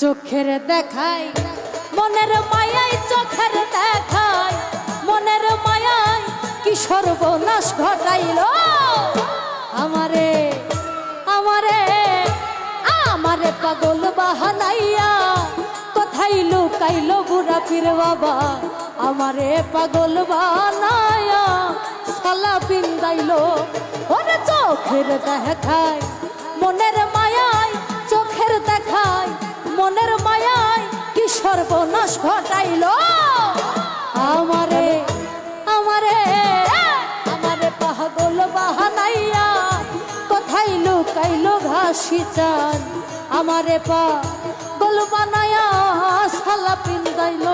চোখের দেখাই, মনের মায়াই চোখের দেখাই, মনের মায়াই কি সর্বনাশ ঘটাইল? আমারে আমারে আমারে পাগল বাহানাইয়া কোথায় লুকাইল বুড়া পীর বাবা? আমারে পাগল বানায়া সালা পিন্দাইল, ওরে চোখের দেখাই, মনের সর্বনাশ ঘটাইল। আমারে আমারে আমারে পাগল বাহানাইয়া কোথায় লুকাইল ঘাসি চান? আমারে পা গোল বানায়া সালা পিন্দাইলো